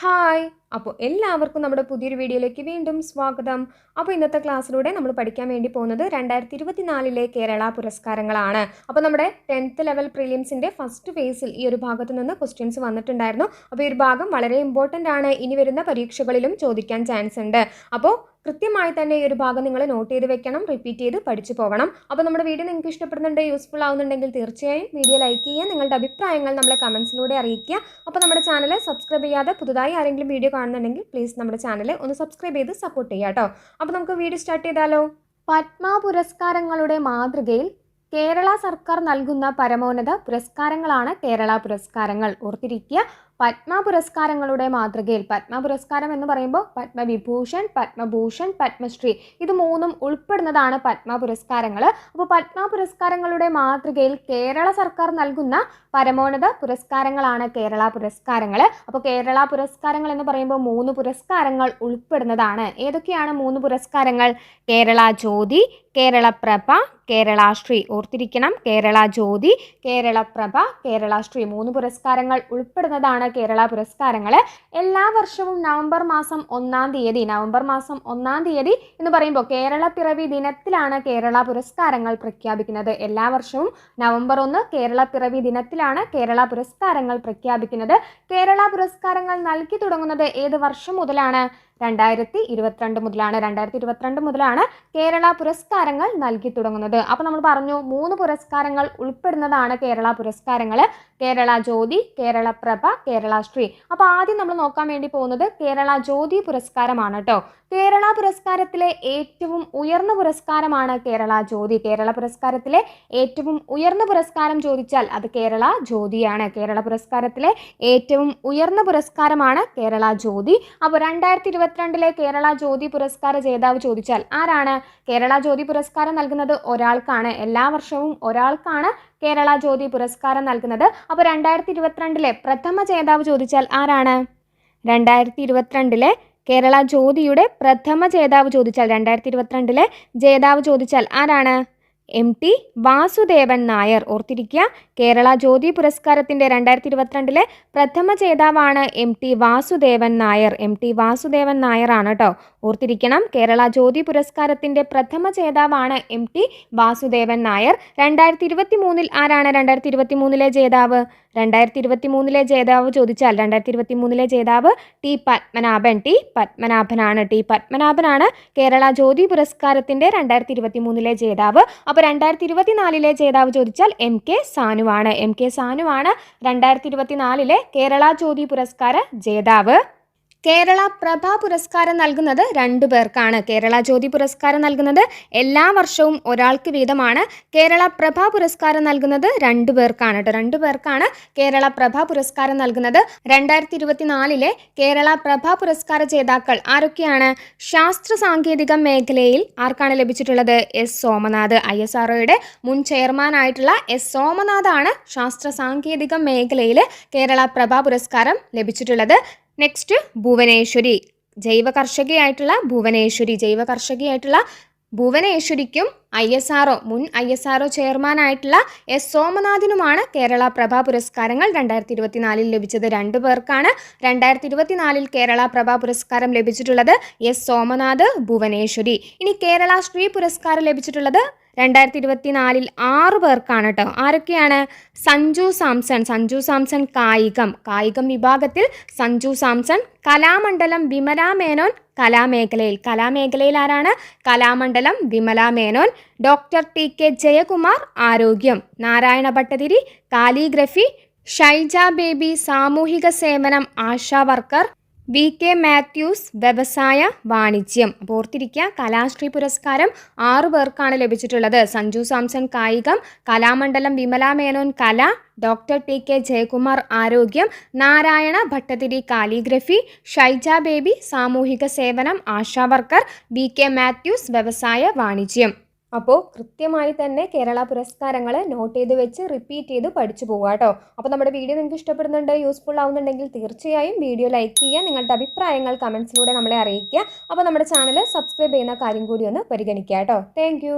Hi. അപ്പോൾ എല്ലാവർക്കും നമ്മുടെ പുതിയൊരു വീഡിയോയിലേക്ക് വീണ്ടും സ്വാഗതം. അപ്പോൾ ഇന്നത്തെ ക്ലാസ്സിലൂടെ നമ്മൾ പഠിക്കാൻ വേണ്ടി പോകുന്നത് രണ്ടായിരത്തി ഇരുപത്തിനാലിലെ കേരള പുരസ്കാരങ്ങളാണ്. അപ്പോൾ നമ്മുടെ ടെൻത്ത് ലെവൽ പ്രിലിംസിന്റെ ഫസ്റ്റ് ഫേസിൽ ഈ ഒരു ഭാഗത്ത് നിന്ന് ക്വസ്റ്റ്യൻസ് വന്നിട്ടുണ്ടായിരുന്നു. അപ്പോൾ ഈ ഒരു ഭാഗം വളരെ ഇമ്പോർട്ടന്റ് ആണ്. ഇനി വരുന്ന പരീക്ഷകളിലും ചോദിക്കാൻ ചാൻസ് ഉണ്ട്. അപ്പോൾ കൃത്യമായി തന്നെ ഈ ഒരു ഭാഗം നിങ്ങൾ നോട്ട് ചെയ്ത് വെക്കണം റിപ്പീറ്റ് ചെയ്ത് പഠിച്ചു പോകണം. അപ്പോൾ നമ്മുടെ വീഡിയോ നിങ്ങൾക്ക് ഇഷ്ടപ്പെടുന്നുണ്ട് യൂസ്ഫുൾ ആവുന്നുണ്ടെങ്കിൽ തീർച്ചയായും വീഡിയോ ലൈക്ക് ചെയ്യുക നിങ്ങളുടെ അഭിപ്രായങ്ങൾ നമ്മളെ കമൻസിലൂടെ അറിയിക്കുക. അപ്പോൾ നമ്മുടെ ചാനൽ സബ്സ്ക്രൈബ് ചെയ്യാതെ പുതുതായി ആരെങ്കിലും വീഡിയോ കാണുന്നുണ്ടെങ്കിൽ പ്ലീസ് നമ്മുടെ ചാനൽ ഒന്ന് സബ്സ്ക്രൈബ് ചെയ്ത് സപ്പോർട്ട് ചെയ്യുക കേട്ടോ അപ്പോൾ നമുക്ക് വീഡിയോ സ്റ്റാർട്ട് ചെയ്താലോ? പത്മ പുരസ്കാരങ്ങളുടെ മാതൃകയിൽ കേരള സർക്കാർ നൽകുന്ന പരമോന്നത പുരസ്കാരങ്ങളാണ് കേരള പുരസ്കാരങ്ങൾ. ഓർത്തിരിക്കുക പത്മ പുരസ്കാരങ്ങളുടെ മാതൃകയിൽ പത്മ പുരസ്കാരം എന്ന് പറയുമ്പോൾ പത്മവിഭൂഷൺ പത്മഭൂഷൺ പത്മശ്രീ ഇത് മൂന്നും ഉൾപ്പെടുന്നതാണ് പത്മ പുരസ്കാരങ്ങൾ അപ്പോൾ പത്മ പുരസ്കാരങ്ങളുടെ മാതൃകയിൽ കേരള സർക്കാർ നൽകുന്ന പരമോന്നത പുരസ്കാരങ്ങളാണ് കേരള പുരസ്കാരങ്ങൾ. അപ്പോൾ കേരള പുരസ്കാരങ്ങൾ എന്ന് പറയുമ്പോൾ മൂന്ന് പുരസ്കാരങ്ങൾ ഉൾപ്പെടുന്നതാണ്. ഏതൊക്കെയാണ് മൂന്ന് പുരസ്കാരങ്ങൾ? കേരള ജ്യോതി കേരളപ്രഭ കേരളാശ്രീ ഓർത്തിരിക്കണം കേരള ജ്യോതി കേരളപ്രഭ കേരളാശ്രീ മൂന്ന് പുരസ്കാരങ്ങൾ ഉൾപ്പെടുന്നതാണ് കേരള പുരസ്കാരങ്ങൾ എല്ലാ വർഷവും നവംബർ മാസം ഒന്നാം തീയതി നവംബർ മാസം ഒന്നാം തീയതി എന്ന് പറയുമ്പോൾ കേരള പിറവി ദിനത്തിലാണ് കേരള പുരസ്കാരങ്ങൾ പ്രഖ്യാപിക്കുന്നത്. എല്ലാ വർഷവും നവംബർ ഒന്ന് കേരള പിറവി ദിനത്തിലാണ് കേരള പുരസ്കാരങ്ങൾ പ്രഖ്യാപിക്കുന്നത്. കേരള പുരസ്കാരങ്ങൾ നൽകി തുടങ്ങുന്നത് ഏത് വർഷം മുതലാണ്? രണ്ടായിരത്തി ഇരുപത്തിരണ്ട് മുതലാണ് രണ്ടായിരത്തി ഇരുപത്തിരണ്ട് മുതലാണ് കേരള പുരസ്കാരങ്ങൾ നൽകി തുടങ്ങുന്നത്. അപ്പോൾ നമ്മൾ പറഞ്ഞു മൂന്ന് പുരസ്കാരങ്ങൾ ഉൾപ്പെടുന്നതാണ് കേരള പുരസ്കാരങ്ങൾ കേരള ജ്യോതി കേരള പ്രഭ കേരള ശ്രീ. അപ്പോൾ ആദ്യം നമ്മൾ നോക്കാൻ വേണ്ടി പോകുന്നത് കേരള ജ്യോതി പുരസ്കാരമാണ് കേട്ടോ കേരള പുരസ്കാരത്തിലെ ഏറ്റവും ഉയർന്ന പുരസ്കാരമാണ് കേരള ജ്യോതി. കേരള പുരസ്കാരത്തിലെ ഏറ്റവും ഉയർന്ന പുരസ്കാരം ചോദിച്ചാൽ അത് കേരള ജ്യോതിയാണ്. കേരള പുരസ്കാരത്തിലെ ഏറ്റവും ഉയർന്ന പുരസ്കാരമാണ് കേരള ജ്യോതി. അപ്പോൾ രണ്ടായിരത്തി ഇരുപത്തിരണ്ടിലെ കേരള ജ്യോതി പുരസ്കാര ജേതാവ് ചോദിച്ചാൽ ആരാണ്? കേരള ജ്യോതി പുരസ്കാരം നൽകുന്നത് ഒരാൾക്കാണ്. എല്ലാ വർഷവും ഒരാൾക്കാണ് കേരള ജ്യോതി പുരസ്കാരം നൽകുന്നത്. അപ്പോൾ രണ്ടായിരത്തി ഇരുപത്തിരണ്ടിലെ പ്രഥമ ജേതാവ് ചോദിച്ചാൽ ആരാണ്? രണ്ടായിരത്തി ഇരുപത്തിരണ്ടിലെ കേരള ജ്യോതിയുടെ പ്രഥമ ജേതാവ് ചോദിച്ചാൽ രണ്ടായിരത്തി ഇരുപത്തിരണ്ടിലെ ജേതാവ് ചോദിച്ചാൽ ആരാണ്? M T Vasudevan Nair. ഓർത്തിരിക്കുക കേരള ജ്യോതി പുരസ്കാരത്തിന്റെ രണ്ടായിരത്തി ഇരുപത്തിരണ്ടിലെ പ്രഥമ ജേതാവാണ് M T Vasudevan Nair. M T Vasudevan നായറാണ് കേട്ടോ. ഓർത്തിരിക്കണം. കേരള ജ്യോതി പുരസ്കാരത്തിന്റെ പ്രഥമ ജേതാവാണ് എം ടി വാസുദേവൻ നായർ. രണ്ടായിരത്തി ഇരുപത്തി മൂന്നിൽ ആരാണ് രണ്ടായിരത്തി ഇരുപത്തി മൂന്നിലെ ജേതാവ്? രണ്ടായിരത്തി ഇരുപത്തി മൂന്നിലെ ജേതാവ് ചോദിച്ചാൽ രണ്ടായിരത്തി ഇരുപത്തി മൂന്നിലെ ജേതാവ് ടി പത്മനാഭൻ. ടി പത്മനാഭനാണ്. ടി പത്മനാഭനാണ് കേരള ജ്യോതി പുരസ്കാരത്തിന്റെ രണ്ടായിരത്തി ഇരുപത്തി മൂന്നിലെ ജേതാവ്. അപ്പോൾ രണ്ടായിരത്തി ഇരുപത്തിനാലിലെ ജേതാവ് ചോദിച്ചാൽ എം കെ സാനുവാണ്. എം കെ സാനുവാണ് രണ്ടായിരത്തി ഇരുപത്തിനാലിലെ കേരള ജ്യോതി പുരസ്കാര ജേതാവ്. കേരള പ്രഭ പുരസ്കാരം നൽകുന്നത് രണ്ടു പേർക്കാണ്. കേരള ജ്യോതി പുരസ്കാരം നൽകുന്നത് എല്ലാ വർഷവും ഒരാൾക്ക് വീതമാണ്. കേരള പ്രഭ പുരസ്കാരം നൽകുന്നത് രണ്ടു പേർക്കാണ് കേട്ടോ. രണ്ടു പേർക്കാണ് കേരള പ്രഭ പുരസ്കാരം നൽകുന്നത്. രണ്ടായിരത്തി ഇരുപത്തിനാലിലെ കേരള പ്രഭ പുരസ്കാര ജേതാക്കൾ ആരൊക്കെയാണ്? ശാസ്ത്ര സാങ്കേതിക മേഖലയിൽ ആർക്കാണ് ലഭിച്ചിട്ടുള്ളത്? എസ്. സോമനാഥ്. ഐ. എസ്. ആർഒയുടെ മുൻ ചെയർമാനായിട്ടുള്ള എസ്. സോമനാഥാണ് ശാസ്ത്ര സാങ്കേതിക മേഖലയിൽ കേരള പ്രഭ പുരസ്കാരം ലഭിച്ചിട്ടുള്ളത്. നെക്സ്റ്റ് ഭുവനേശ്വരി. ജൈവ കർഷകയായിട്ടുള്ള ഭുവനേശ്വരി. ജൈവ കർഷകയായിട്ടുള്ള ഭുവനേശ്വരിക്കും ഐ എസ് ആർഒ മുൻ ഐ എസ് ആർഒ ചെയർമാനായിട്ടുള്ള എസ് സോമനാഥിനുമാണ് കേരള പ്രഭ പുരസ്കാരങ്ങൾ രണ്ടായിരത്തി ഇരുപത്തിനാലിൽ ലഭിച്ചത്. രണ്ടു പേർക്കാണ് രണ്ടായിരത്തി ഇരുപത്തിനാലിൽ കേരള പ്രഭ പുരസ്കാരം ലഭിച്ചിട്ടുള്ളത് എസ് സോമനാഥ് ഭുവനേശ്വരി. ഇനി കേരള സ്ത്രീ പുരസ്കാരം ലഭിച്ചിട്ടുള്ളത് രണ്ടായിരത്തി ഇരുപത്തിനാലിൽ ആറ് പേർക്കാണ് കേട്ടോ ആരൊക്കെയാണ്? സഞ്ജു സാംസൺ. സഞ്ജു സാംസൺ കായികം. കായികം വിഭാഗത്തിൽ സഞ്ജു സാംസൺ കലാമണ്ഡലം വിമല മേനോൻ കലാമേഖലയിൽ. കലാമേഖലയിൽ ആരാണ്? Kalamandalam Vimala Menon doctor T K Jayakumar ആരോഗ്യം. നാരായണ ഭട്ടതിരി കാലിഗ്രഫി ഷൈജ ബേബി സാമൂഹിക സേവനം Asha worker V K Mathews വ്യവസായ വാണിജ്യം. ഓർത്തിരിക്കുക കലാശ്രീ പുരസ്കാരം ആറു പേർക്കാണ് ലഭിച്ചിട്ടുള്ളത്. സഞ്ജു സാംസൺ കായികം കലാമണ്ഡലം വിമല മേനോൻ കല ഡോക്ടർ ടി കെ ജയകുമാർ ആരോഗ്യം നാരായണ ഭട്ടതിരി കാലിഗ്രഫി ഷൈജ ബേബി സാമൂഹിക സേവനം Asha worker V K Mathews വ്യവസായ വാണിജ്യം. അപ്പോൾ കൃത്യമായി തന്നെ കേരള പുരസ്കാരങ്ങൾ നോട്ട് ചെയ്ത് വെച്ച് റിപ്പീറ്റ് ചെയ്ത് പഠിച്ചു പോകുക കേട്ടോ അപ്പോൾ നമ്മുടെ വീഡിയോ നിങ്ങൾക്ക് ഇഷ്ടപ്പെടുന്നുണ്ട് യൂസ്ഫുൾ ആവുന്നുണ്ടെങ്കിൽ തീർച്ചയായും വീഡിയോ ലൈക്ക് ചെയ്യുക നിങ്ങളുടെ അഭിപ്രായങ്ങൾ കമൻസിലൂടെ നമ്മളെ അറിയിക്കുക. അപ്പോൾ നമ്മുടെ ചാനൽ സബ്സ്ക്രൈബ് ചെയ്യുന്ന കാര്യം കൂടി ഒന്ന് പരിഗണിക്കുക കേട്ടോ താങ്ക്